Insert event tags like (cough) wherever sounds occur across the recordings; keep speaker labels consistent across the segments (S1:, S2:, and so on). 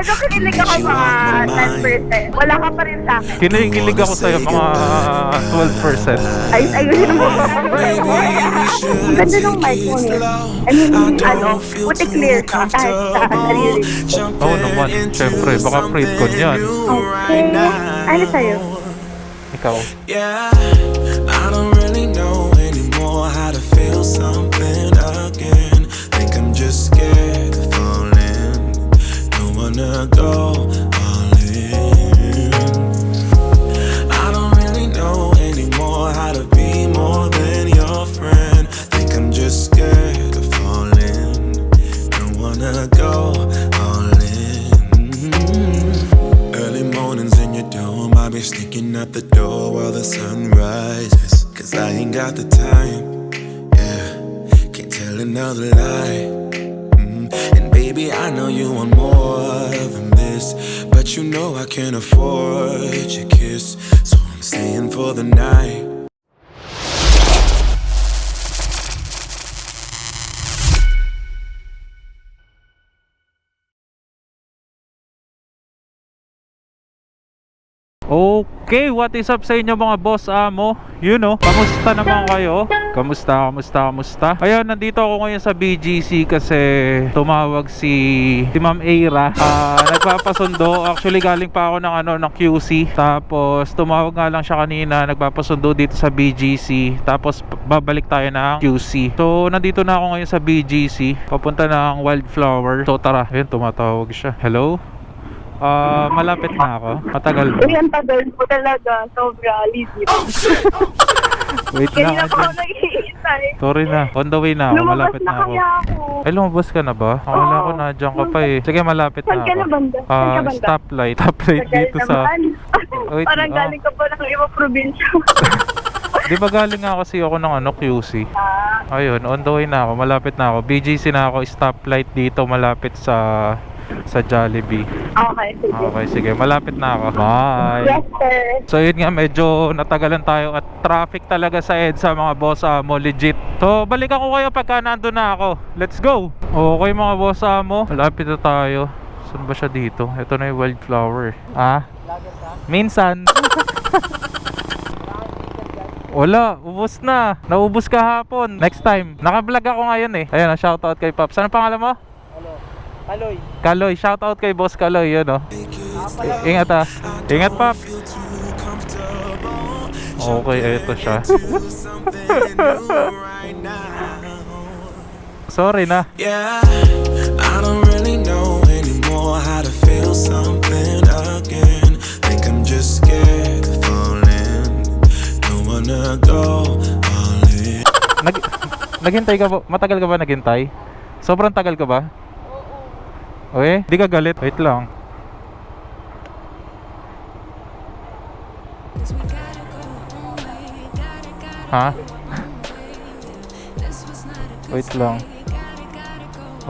S1: Pero kinilig ako mga 10%. Wala ka pa rin sa akin.
S2: Kinikilig ako sa'yo mga 12%.
S1: Ay, ayusin mo. Ang ganda ng mic mo eh. I mean, ano, puti clear ka kahit sa naririnig ko.
S2: Oo naman, syempre, baka print ko niyan.
S1: Okay. Ano sa'yo?
S2: Ikaw.
S3: Yeah, I don't really know anymore how to feel something ain't got the time, yeah. Can't tell another lie. Mm. And baby, I know you want more than this. But you know I can't afford your kiss. So I'm staying for the night.
S2: Okay, what is up sa inyo mga boss amo? You know, kamusta naman kayo? Kamusta, kamusta, kamusta? Ayun, nandito ako ngayon sa BGC kasi tumawag si, si Ma'am Aira. Ah, nagpapasundo. Actually, galing pa ako ng ano ng QC. Tapos tumawag nga lang siya kanina, nagpapasundo dito sa BGC. Tapos babalik tayo ng QC. So, nandito na ako ngayon sa BGC. Papunta ng Wildflower. So, tara. Ayun, tumatawag siya. Hello? Ah, malapit na ako. Matagal ba?
S1: Uy, ang tagal po talaga. Sobra, legit.
S2: Wait
S1: Kaya
S2: lang.
S1: na
S2: I
S1: ako nag-iisay.
S2: Sorry na. On the way na ako.
S1: Lumabas
S2: Malapit
S1: na
S2: na ako.
S1: ako.
S2: Ay, lumabas ka na ba? Akala ko na dyan ka pa eh. Sige, malapit na
S1: Saan ka
S2: ako.
S1: na banda? Saan ka
S2: Ah,
S1: banda?
S2: stoplight. (laughs) Stoplight
S1: Tagal
S2: dito sa...
S1: naman. (laughs)
S2: Wait,
S1: Parang
S2: ah.
S1: galing ka pa ng ibang probinsya. (laughs)
S2: Di ba galing nga kasi ako ng ano, QC?
S1: ah,
S2: Ayun, on the way na ako. Malapit na ako. BGC na ako. Stoplight dito malapit sa sa Jollibee.
S1: okay, sige.
S2: Okay, sige. Malapit na ako. Bye!
S1: Yes, sir.
S2: So yun nga medyo natagalan tayo at traffic talaga sa EDSA mga boss amo legit. So balikan ko kayo pagka nandun na ako. Let's go! Okay mga boss amo, malapit na tayo. Saan ba siya dito? Ito na yung wildflower. Ah? Minsan. (laughs) Wala, ubos na. Naubos kahapon. Next time. Naka-vlog ako ngayon eh. Ayun, shoutout kay Pops. Ano pangalan mo?
S4: Kaloy.
S2: Kaloy. Shoutout kay Boss Kaloy, yun oh. Ingat ah. Ingat Pop. Okay, eto siya. (laughs) Sorry na.
S3: Yeah, I don't really know anymore how to feel something again. Think I'm just scared of falling. Don't wanna go all in.
S2: Nag (laughs) naghintay ka ba? Matagal ka ba naghintay? Sobrang tagal ka ba? Okay, di ka galit. Wait lang. Ha? (laughs) Wait lang.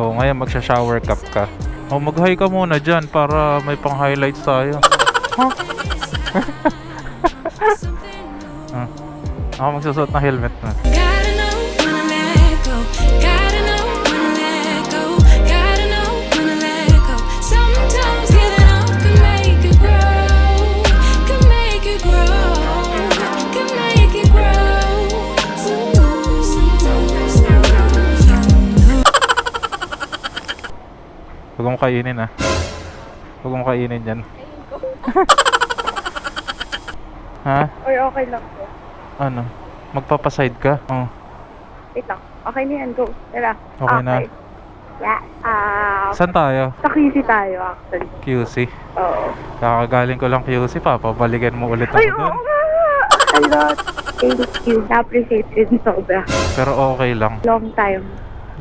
S2: Oh, ngayon magsha-shower cap ka. Oh, mag-hi ka muna dyan para may pang-highlights tayo. Ha? (laughs) ah. Ako magsusot ng helmet na. Mong kainin ah. Huwag mong kainin yan. ha?
S1: Or okay lang po.
S2: Ano? Magpapaside ka? Oh.
S1: Wait lang. Okay na yan, go. Tara.
S2: Okay na.
S1: Yeah. Ah,
S2: Saan tayo?
S1: sa QC tayo actually.
S2: QC.
S1: Oo.
S2: Kakagaling ko lang QC pa. Papabalikan mo ulit ako
S1: Ay,
S2: doon.
S1: oo nga! A lot. Thank you. Na-appreciate din sobra.
S2: Pero okay lang.
S1: Long time.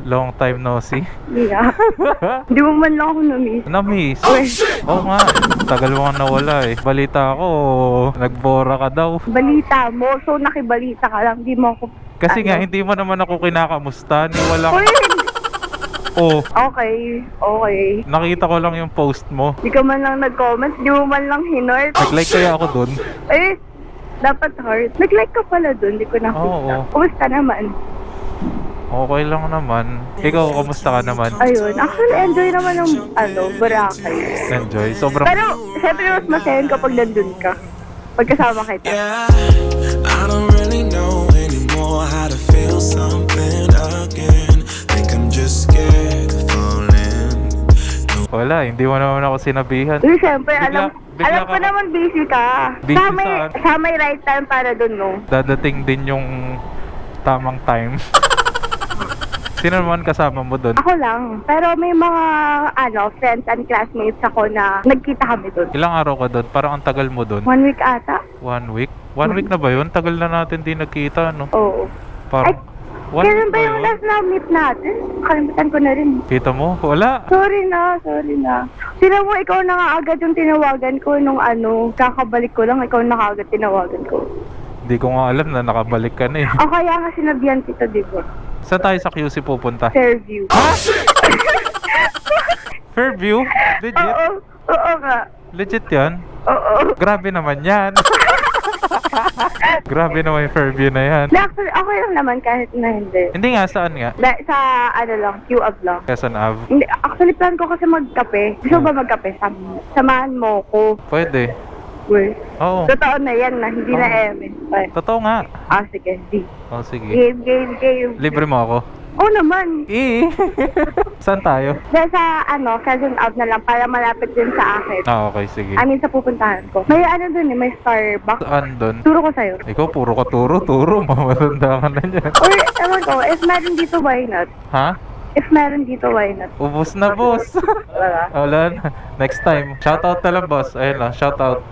S2: Long time no see.
S1: Yeah. Hindi mo man lang ako na-miss.
S2: Na-miss.
S1: Uy,
S2: Oo nga. Tagal mo kang nawala eh. Balita ko, nagbora ka daw.
S1: balita mo. So, nakibalita ka lang. Di mo ako...
S2: Kasi nga,
S1: ano.
S2: hindi mo naman ako kinakamusta. Ni wala
S1: Uy!
S2: Oh,
S1: Okay. Okay.
S2: nakita ko lang yung post mo.
S1: Di ka man lang nag-comment. Di mo man lang hinort.
S2: Nag-like kaya ako dun.
S1: Eh, dapat heart. Nag-like ka pala dun. Di ko nakita.
S2: Oo.
S1: Kumusta naman?
S2: Okay lang naman. Ikaw, kamusta ka naman?
S1: Ayun. Actually, enjoy naman yung, ano, Boracay.
S2: Enjoy. Sobrang...
S1: Pero, syempre, mas masayan kapag nandun ka. Pagkasama kita.
S3: Yeah, I don't really know anymore how to feel something again. Think I'm just scared of falling.
S2: Wala, hindi mo naman ako sinabihan.
S1: Uy, syempre,
S2: Bigla-
S1: alam,
S2: bigla
S1: alam ko
S2: ka-
S1: naman busy ka.
S2: Busy
S1: sa may,
S2: saan?
S1: sa may right time para dun, no?
S2: Dadating din yung tamang time. (laughs) Sino naman kasama mo doon?
S1: Ako lang. Pero may mga, ano, friends and classmates ako na nagkita kami dun.
S2: Ilang araw ka doon? Parang ang tagal mo doon.
S1: One week ata.
S2: One week? One week na ba yun? Tagal na natin di nagkita, no?
S1: Oo.
S2: Parang... One
S1: Kailan
S2: week
S1: ba
S2: ba
S1: yung
S2: yun?
S1: last na meet natin? Kalimutan ko na rin.
S2: Kita mo? Wala.
S1: Sorry na, sorry na. Sino mo, ikaw na nga agad yung tinawagan ko nung ano, kakabalik ko lang, ikaw na agad tinawagan ko.
S2: Hindi ko nga alam na nakabalik ka na eh.
S1: O kaya nga sinabihan kita, di ba?
S2: Saan tayo sa QC pupunta?
S1: Fairview. (laughs)
S2: Fairview? Legit?
S1: Oo, oo nga.
S2: Legit yan?
S1: Oo.
S2: Grabe naman yan. (laughs) Grabe naman yung Fairview na yan.
S1: Na, actually, okay lang naman kahit na hindi.
S2: Hindi nga, saan nga?
S1: Da, sa, ano lang, Q-up lang.
S2: Quezon Ave.
S1: Hindi, actually, plan ko kasi magkape. Gusto ba magkape? Sam samahan mo ko.
S2: Pwede.
S1: Well,
S2: Oo.
S1: totoo na yan na, hindi na
S2: Oo.
S1: eme. Ay,
S2: Totoo nga.
S1: Ah, sige, di.
S2: Oh, sige.
S1: Game, game, game.
S2: Libre mo ako?
S1: Oo naman.
S2: Eh. (laughs) Saan tayo?
S1: Dahil sa, ano, Quezon Out na lang para malapit din sa akin.
S2: Ah, okay, sige.
S1: I mean, sa pupuntahan ko. May ano dun eh, may Starbucks.
S2: Saan doon?
S1: Turo ko sa'yo.
S2: Ikaw, puro ka turo, turo. (laughs) Mamatanda ka na yan.
S1: Or, ewan ko, if meron dito, why not?
S2: Ha?
S1: If meron dito, why not?
S2: Ubus na, boss.
S1: Wala. (laughs)
S2: Wala na. Next time. Shoutout na lang, boss. Ayun lang, shoutout.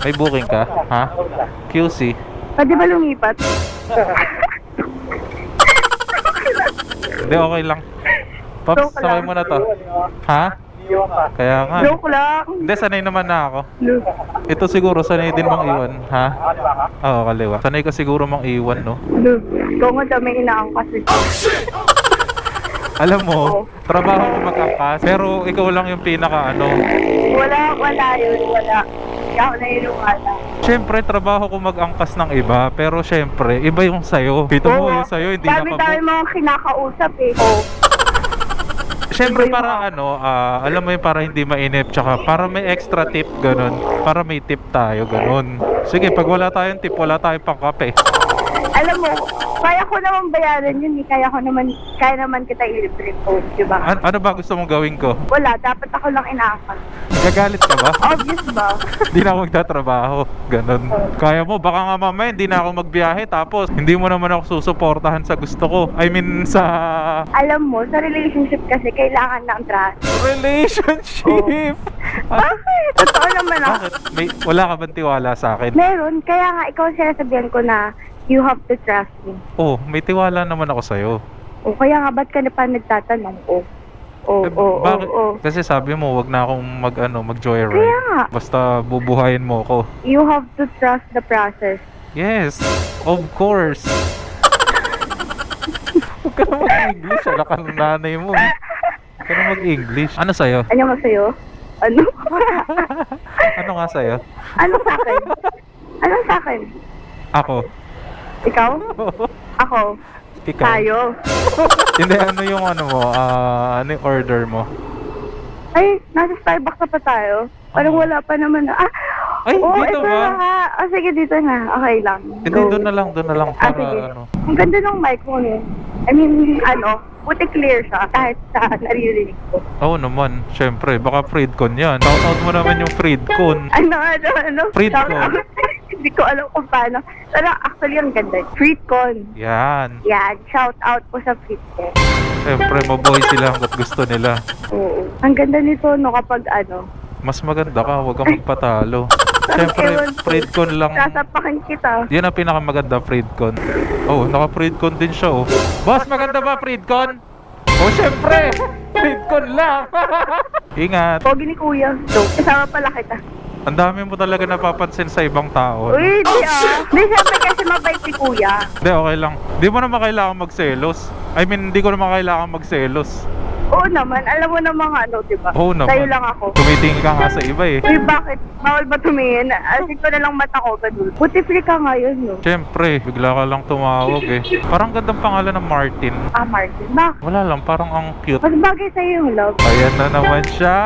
S2: May booking ka? Ha? QC?
S1: Pwede ba lumipat?
S2: Hindi, okay lang. Pops,
S1: Joke
S2: sakay
S1: lang.
S2: mo na to. Ha? Kaya nga.
S1: Joke lang.
S2: Hindi, sanay naman na ako. Ito siguro, sanay din mang iwan. Ha? Oo, kaliwa. Sanay ka siguro mang iwan, no?
S1: Look. Ikaw nga daw may inaangkas eh.
S2: Alam mo, trabaho ko mag-angkas, pero ikaw lang yung pinaka ano.
S1: Wala, wala yun, wala. Hindi ako naniniwala.
S2: Siyempre, trabaho ko mag-angkas ng iba, pero siyempre, iba yung sayo. Kita mo yung sayo, hindi
S1: Dami-dami
S2: nakabuk.
S1: mga kinakausap eh. Oh. (laughs)
S2: Siyempre, para ano, ah, alam mo yung para hindi mainip, tsaka para may extra tip, ganun. Para may tip tayo, ganun. Sige, pag wala tayong tip, wala tayong pangkape.
S1: Alam mo, kaya ko naman bayaran yun eh. Kaya ko naman, kaya naman kita ilibre ko, di ba?
S2: An- ano ba gusto mong gawin ko?
S1: Wala, dapat ako lang inaangkas.
S2: Nagagalit ka ba?
S1: Obvious ba? (laughs)
S2: Hindi na ako magtatrabaho. Ganun. Kaya mo, baka nga mamaya hindi na ako magbiyahe tapos hindi mo naman ako susuportahan sa gusto ko. I mean, sa
S1: Alam mo, sa relationship kasi kailangan ng trust.
S2: relationship. Ah, (laughs)
S1: Bakit? Totoo naman ako.
S2: bakit? May, wala ka bang tiwala sa akin?
S1: Meron, kaya nga ikaw sinasabihan ko na you have to trust me.
S2: Oh, may tiwala naman ako sa'yo.
S1: O kaya nga ba't ka na pa nagtatanong? O, o,
S2: Eh,
S1: o, o,
S2: bakit?
S1: o.
S2: Kasi sabi mo, wag na akong mag, ano, mag joyride.
S1: Kaya nga.
S2: Basta bubuhayin mo ako.
S1: You have to trust the process.
S2: Yes, of course. (laughs) Huwag ka na mag-English. Ala ka ng nanay mo. eh. Huwag ka na mag-English. Ano sa'yo?
S1: Ano nga sa'yo? Ano? (laughs)
S2: Ano nga sa'yo?
S1: ano sa akin? Ano sa akin?
S2: Ako.
S1: Ikaw? (laughs) Ako?
S2: Ikaw.
S1: Tayo? (laughs)
S2: Hindi, ano yung ano mo? Ah, ano yung order mo?
S1: Ay, nasa Starbucks na pa tayo. Parang
S2: Oo.
S1: wala pa naman na. Ah!
S2: Ay,
S1: oo,
S2: dito
S1: ito
S2: ba?
S1: na nga. Oh, sige, dito na. Okay lang.
S2: Hindi,
S1: Go.
S2: doon na lang, doon na lang.
S1: Ah,
S2: Para
S1: sige.
S2: ano.
S1: Ang ganda ng mic mo, no? I mean, ano, buti clear siya kahit sa naririnig ko.
S2: Oo naman, syempre. Baka Freedcon yan. Shout out mo naman yung Freedcon.
S1: Ano, ano, ano?
S2: Freedcon.
S1: Hindi ko alam kung paano. Pero actually, ang ganda. Freedcon.
S2: Yan.
S1: Yan, shout out po sa Freedcon.
S2: Syempre, mabuhay sila hanggat gusto nila.
S1: Oo. Ang ganda nito, no, kapag ano,
S2: Mas maganda ka, huwag kang magpatalo. (laughs)
S1: Ko.
S2: Freedcon lang.
S1: sasapakin kita.
S2: Yan ang pinakamaganda, Freedcon. Oh, naka-Freedcon din siya, oh. Boss, maganda ba, Freedcon? Oh, syempre! (laughs) Freedcon lang! (laughs) Ingat!
S1: Pogi ni Kuya. So, kasama pala kita.
S2: Ang dami mo talaga napapansin sa ibang tao. no?
S1: Uy, di ah. Di, syempre kasi mabait si Kuya.
S2: Hindi, okay lang. Di mo naman kailangan magselos. I mean, hindi ko naman kailangan magselos.
S1: Oo naman, alam mo na mga ano, di ba?
S2: Oo naman.
S1: Sa'yo lang ako.
S2: Tumitingin ka nga sa iba eh.
S1: Uy, bakit? Bawal ba tumingin? Asin ko na lang mata ko, ganun. Buti free ka ngayon, no?
S2: Siyempre, bigla ka lang tumawag eh. Parang gandang pangalan ng Martin.
S1: Ah, Martin. Bakit?
S2: Wala lang, parang ang cute.
S1: Mas bagay sa'yo yung love.
S2: Ayan na naman siya.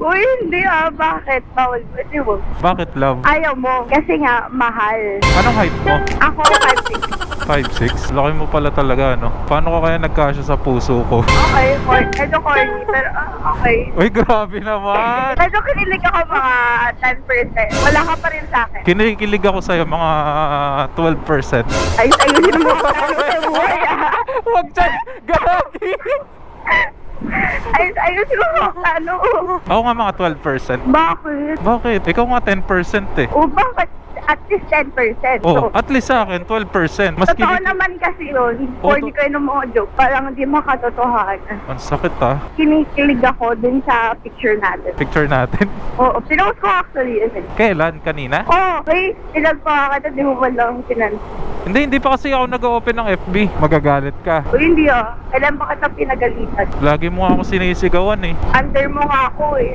S1: Uy, hindi ah. Bakit? Bawal ba? Di ba?
S2: Bakit love?
S1: Ayaw mo. Kasi nga, mahal.
S2: Anong height mo?
S1: Ako, 5'6".
S2: 5'6"? Laki mo pala talaga, no? Paano ka kaya nagkasya sa puso ko?
S1: Okay, corny. Medyo corny, pero ah, okay.
S2: Uy, grabe naman!
S1: Medyo kinilig ako mga 10%. Wala ka pa rin sa akin.
S2: Kinikilig ako sa'yo mga 12%.
S1: Ay, ayusin mo ako sa buhay ah.
S2: Huwag dyan! Gagi!
S1: Ay, ayusin mo ako ano.
S2: Ako nga mga 12%.
S1: Bakit?
S2: Bakit? Ikaw nga 10% eh.
S1: O bakit? At least 10%.
S2: Oh,
S1: So,
S2: at least sa akin, 12%. Mas
S1: Totoo
S2: kilig...
S1: naman kasi yun.
S2: Oh,
S1: Corny
S2: to-
S1: ko yung mga joke. Parang hindi makatotohanan.
S2: Ang sakit ah.
S1: Kinikilig ako dun sa picture natin.
S2: Picture natin. (laughs)
S1: Oo, pinost ko actually yun. eh.
S2: Kailan? Kanina?
S1: Oo, may ilag pa kita, di mo ba lang tinan?
S2: Hindi, hindi pa kasi ako nag-open ng FB. Magagalit ka.
S1: O hindi ah, kailan pa kita pinagalitan?
S2: Lagi mo nga ako sinisigawan eh.
S1: Under mo nga ako eh.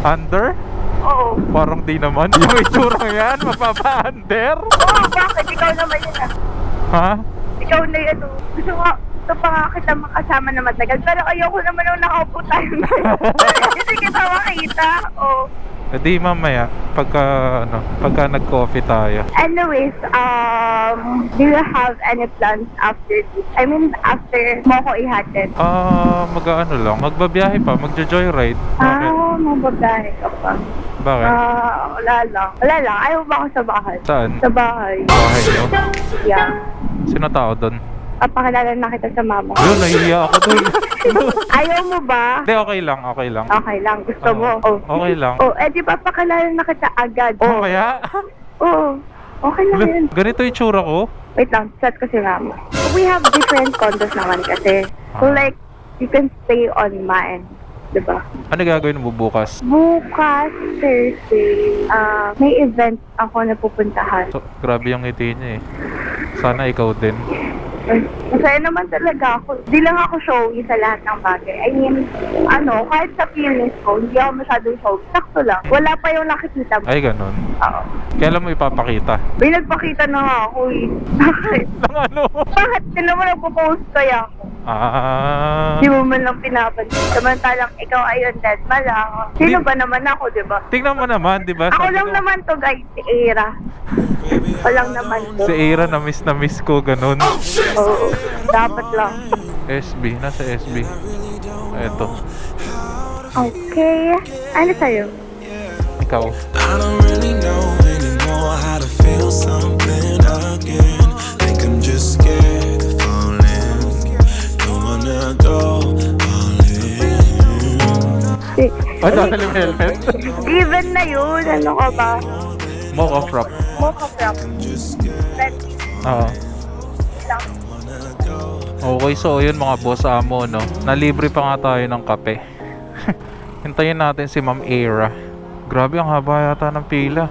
S2: Under?
S1: Oo.
S2: Parang di naman. Yung itsura yan, mapapa-under.
S1: Oo, bakit? Ikaw naman yun ah.
S2: Ha?
S1: Ikaw na yun. oh. Gusto ko, gusto pa nga kita makasama na matagal. Pero ayoko naman nung nakaupo tayo. (laughs) Hindi kita makita. Oo.
S2: E di mamaya, pagka, ano, pagka nag-coffee tayo.
S1: Anyways, um, do you have any plans after this? I mean, after mo ko ihatid?
S2: Ah, mag-ano lang, magbabiyahe pa, magjo-joyride. Bakit?
S1: Ah, mababahe ka pa.
S2: Bakit?
S1: Ah, wala lang. Wala lang. Ayaw ba ako sa bahay?
S2: Saan?
S1: Sa bahay.
S2: Bahay nyo?
S1: Yeah.
S2: Sino tao doon?
S1: Papakilala na kita sa mama.
S2: Yun, nahihiya ako doon. (laughs)
S1: Ayaw mo ba?
S2: Hindi, okay lang, okay lang.
S1: Okay lang. Gusto mo?
S2: Oo.
S1: Oh.
S2: Okay lang.
S1: Oh, eh di papakilala na kita agad.
S2: Oh, kaya? (laughs)
S1: Oo. Okay lang yun.
S2: Ganito yung tsura ko?
S1: Wait lang, chat ko si mama. We have different condos naman kasi. So
S2: Ah.
S1: like, you can stay on mine. Diba?
S2: Ano gagawin mo bukas?
S1: Bukas, Thursday, ah, may event ako na pupuntahan.
S2: So, grabe yung ngiti niya eh. Sana ikaw din.
S1: Ay, Masaya naman talaga ako. Di lang ako showy sa lahat ng bagay. I mean, ano, kahit sa feelings ko, hindi ako masyadong showy. Sakto lang. Wala pa yung nakikita mo.
S2: Ay, ganun.
S1: Oo.
S2: Kailan mo ipapakita?
S1: May nagpakita na nga ako eh. (laughs) Bakit?
S2: Lang ano?
S1: Bakit? Di naman nagpo-post kaya ako.
S2: Ah.
S1: Di mo man lang pinapansin. Samantalang ikaw ay on dead ma lang. Sino
S2: Di-
S1: ba naman ako, di ba?
S2: Tingnan mo naman, di ba?
S1: Ako
S2: Sabi
S1: lang
S2: ko,
S1: naman to guys, si Era. Ako lang naman to.
S2: Si Ira na miss na miss ko, ganun.
S1: Oo. Dapat lang.
S2: SB, nasa SB. Eto,
S1: Okay. Ano sa'yo?
S2: ikaw.
S3: I don't really know anymore how to feel something again. Think I'm just scared
S2: Ay, dahil yung helmet.
S1: Given na yun. Ano ka ba?
S2: Mocha frap.
S1: Mocha frap. Red
S2: Oo.
S1: lang.
S2: Okay, so yun mga boss amo, no? Nalibre pa nga tayo ng kape. (laughs) Hintayin natin si Ma'am Era. Grabe, ang haba yata ng pila.